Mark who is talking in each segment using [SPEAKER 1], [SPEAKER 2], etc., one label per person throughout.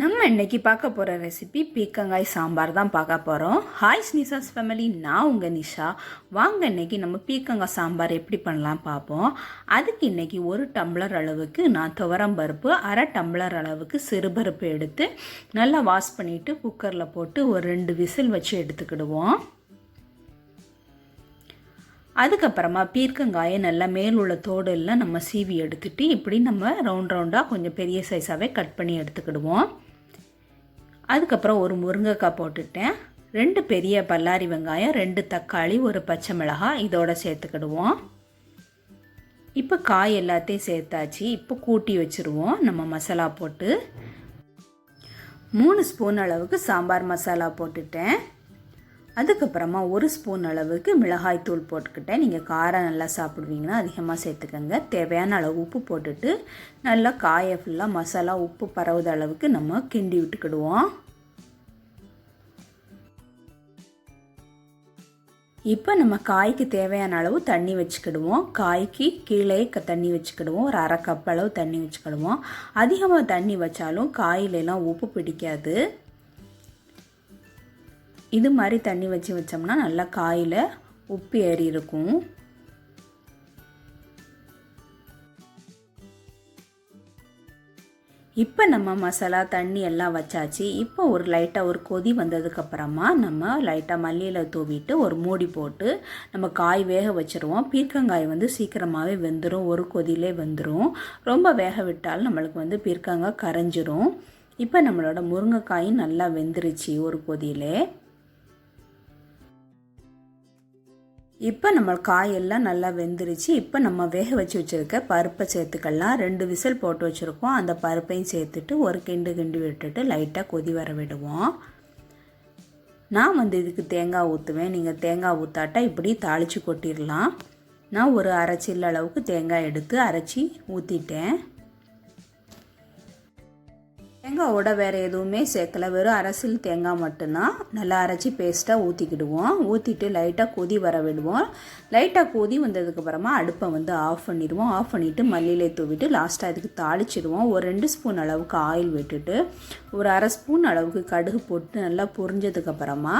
[SPEAKER 1] நம்ம இன்னைக்கு பார்க்க போகிற ரெசிபி பீக்கங்காய் சாம்பார் தான் பார்க்க போகிறோம் ஹாய் ஸ்னிசாஸ் ஃபேமிலி நான் உங்கள் நிஷா. வாங்க இன்னைக்கு நம்ம பீக்கங்காய் சாம்பார் எப்படி பண்ணலாம் பார்ப்போம். அதுக்கு இன்னைக்கு ஒரு டம்ளர் அளவுக்கு நான் துவரம் பருப்பு அரை டம்ளர் அளவுக்கு சிறுபருப்பு எடுத்து நல்லா வாஷ் பண்ணிவிட்டு குக்கரில் போட்டு ஒரு ரெண்டு விசில் வச்சு எடுத்துக்கிடுவோம். அதுக்கப்புறமா பீர்க்கங்காயை நல்லா மேல் உள்ள தோடெல்லாம் நம்ம சீவி எடுத்துட்டு இப்படி நம்ம ரவுண்ட் ரவுண்டாக கொஞ்சம் பெரிய சைஸாகவே கட் பண்ணி எடுத்துக்கிடுவோம். அதுக்கப்புறம் ஒரு முருங்கைக்காய் போட்டுட்டேன் ரெண்டு பெரிய பல்லாரி வெங்காயம் ரெண்டு தக்காளி ஒரு பச்சை மிளகாய் இதோட சேர்த்துக்கிடுவோம். இப்போ காய் எல்லாத்தையும் சேர்த்தாச்சு. இப்போ கூட்டி வச்சுருவோம். நம்ம மசாலா போட்டு. மூணு ஸ்பூன் அளவுக்கு சாம்பார் மசாலா போட்டுட்டேன். அதுக்கப்புறமா ஒரு ஸ்பூன் அளவுக்கு மிளகாய் தூள் போட்டுக்கிட்டேன். நீங்கள் காரம் நல்லா சாப்பிடுவீங்கன்னா அதிகமாக சேர்த்துக்கோங்க. தேவையான அளவு உப்பு போட்டுட்டு நல்லா காயை ஃபுல்லாக மசாலா உப்பு பரவுத அளவுக்கு நம்ம கிண்டி விட்டுக்கிடுவோம். இப்போ நம்ம காய்க்கு தேவையான அளவு தண்ணி வச்சுக்கிடுவோம். காய்க்கு கீழே க தண்ணி வச்சுக்கிடுவோம். ஒரு அரை கப் அளவு தண்ணி வச்சுக்கிடுவோம். அதிகமாக தண்ணி வச்சாலும் காயிலெல்லாம் உப்பு பிடிக்காது. இது மாதிரி தண்ணி வச்சு வச்சோம்னா நல்லா காயில் உப்பு ஏறி இருக்கும். இப்போ நம்ம மசாலா தண்ணி எல்லாம் வச்சாச்சு. இப்போ ஒரு லைட்டாக ஒரு கொதி வந்ததுக்கப்புறமா நம்ம லைட்டாக மல்லியில் தூவிட்டு ஒரு மூடி போட்டு நம்ம காய் வேக வச்சுருவோம். பீர்க்கங்காய் வந்து சீக்கிரமாகவே வெந்துடும் ஒரு கொதியிலே வெந்துடும் ரொம்ப வேக விட்டால் நம்மளுக்கு வந்து பீர்க்கங்காய் கரைஞ்சிரும். இப்போ நம்மளோட முருங்கைக்காயும் நல்லா வெந்துருச்சு ஒரு கொதியிலே. இப்போ நம்ம காயெல்லாம் நல்லா வெந்துருச்சு. இப்போ நம்ம வேக வச்சு வச்சுருக்க பருப்பை சேர்த்துக்கலாம். ரெண்டு விசில் போட்டு வச்சுருக்கோம். அந்த பருப்பையும் சேர்த்துட்டு ஒரு கிண்டு கிண்டு விட்டுட்டு லைட்டாக கொதி வர விடுவோம். நான் வந்து இதுக்கு தேங்காய் ஊற்றுவேன் நீங்கள் தேங்காய் ஊற்றாட்டா இப்படி தாளித்து கொட்டிடலாம். நான் ஒரு அரைச்சில் அளவுக்கு தேங்காய் எடுத்து அரைச்சி ஊற்றிட்டேன் தேங்காவோட வேறு எதுவுமே சேர்க்கல. வெறும் அரசில் தேங்காய் மட்டும்தான். நல்லா அரைச்சி பேஸ்ட்டாக ஊற்றிக்கிடுவோம் ஊற்றிட்டு லைட்டாக கொதி வர விடுவோம். லைட்டாக கொதி வந்ததுக்கப்புறமா அடுப்பை வந்து ஆஃப் பண்ணிடுவோம். ஆஃப் பண்ணிவிட்டு மல்லியிலே தூவிட்டு லாஸ்ட்டாக இதுக்கு தாளிச்சிடுவோம். ஒரு ரெண்டு ஸ்பூன் அளவுக்கு ஆயில் விட்டுட்டு ஒரு அரை ஸ்பூன் அளவுக்கு கடுகு போட்டு நல்லா பொரிஞ்சதுக்கப்புறமா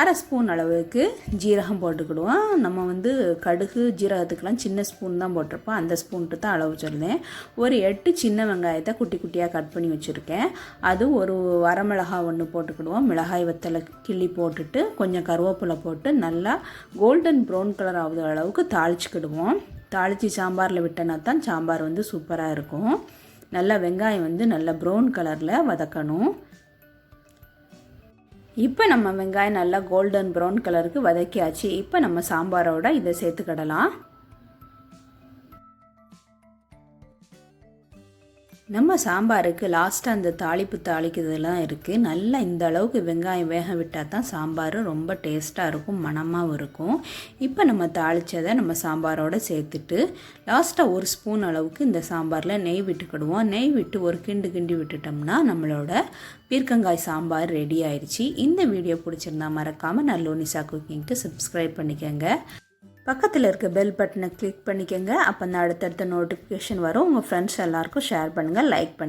[SPEAKER 1] அரை ஸ்பூன் அளவுக்கு ஜீரகம் போட்டுக்கிடுவோம். நம்ம வந்து கடுகு ஜீரகத்துக்கெலாம் சின்ன ஸ்பூன் தான் போட்டிருப்போம். அந்த ஸ்பூன்ட்டு தான் அளவு சொல்லேன் ஒரு எட்டு சின்ன வெங்காயத்தை குட்டி குட்டியாக கட் பண்ணி வச்சுருக்கேன். அது ஒரு வரமிளகாய் ஒன்று போட்டுக்கிடுவோம். மிளகாய் வத்தலை கிள்ளி போட்டுட்டு கொஞ்சம் கருவேப்பிலை போட்டு நல்லா கோல்டன் ப்ரௌன் கலர் ஆகுது அளவுக்கு தாளிச்சுக்கிடுவோம். தாளித்து சாம்பாரில் விட்டனா தான் சாம்பார் வந்து சூப்பராக இருக்கும். நல்லா வெங்காயம் வந்து நல்லா ப்ரௌன் கலரில் வதக்கணும். இப்போ நம்ம வெங்காயம் நல்லா கோல்டன் ப்ரௌன் கலருக்கு வதக்கியாச்சு. இப்போ நம்ம சாம்பாரோட இதை சேர்த்துக்கிடலாம். நம்ம சாம்பாருக்கு லாஸ்ட்டாக அந்த தாளிப்பு தாளிக்கிறதுலாம் இருக்குது நல்லா இந்த அளவுக்கு வெங்காயம் வேக விட்டால் தான் சாம்பார் ரொம்ப டேஸ்ட்டாக இருக்கும் மணமாகவும் இருக்கும். இப்போ நம்ம தாளித்ததை நம்ம சாம்பாரோடு சேர்த்துட்டு லாஸ்ட்டாக ஒரு ஸ்பூன் அளவுக்கு இந்த சாம்பாரில் நெய் விட்டுக்கிடுவோம். நெய் விட்டு ஒரு கிண்டு கிண்டி விட்டுட்டோம்னா நம்மளோட பீர்க்கங்காய் சாம்பார் ரெடி ஆயிடுச்சு இந்த வீடியோ பிடிச்சிருந்தா மறக்காமல் நல்லோனிசா குக்கிங்க்கு சப்ஸ்கிரைப் பண்ணிக்கோங்க. பக்கத்தில் இருக்க பெல் பட்டனை கிளிக் பண்ணிக்கோங்க. அப்போ தான் அடுத்தடுத்த நோட்டிஃபிகேஷன் வரும். உங்கள் ஃப்ரெண்ட்ஸ் எல்லாருக்கும் ஷேர் பண்ணுங்கள் லைக் பண்ணுங்கள்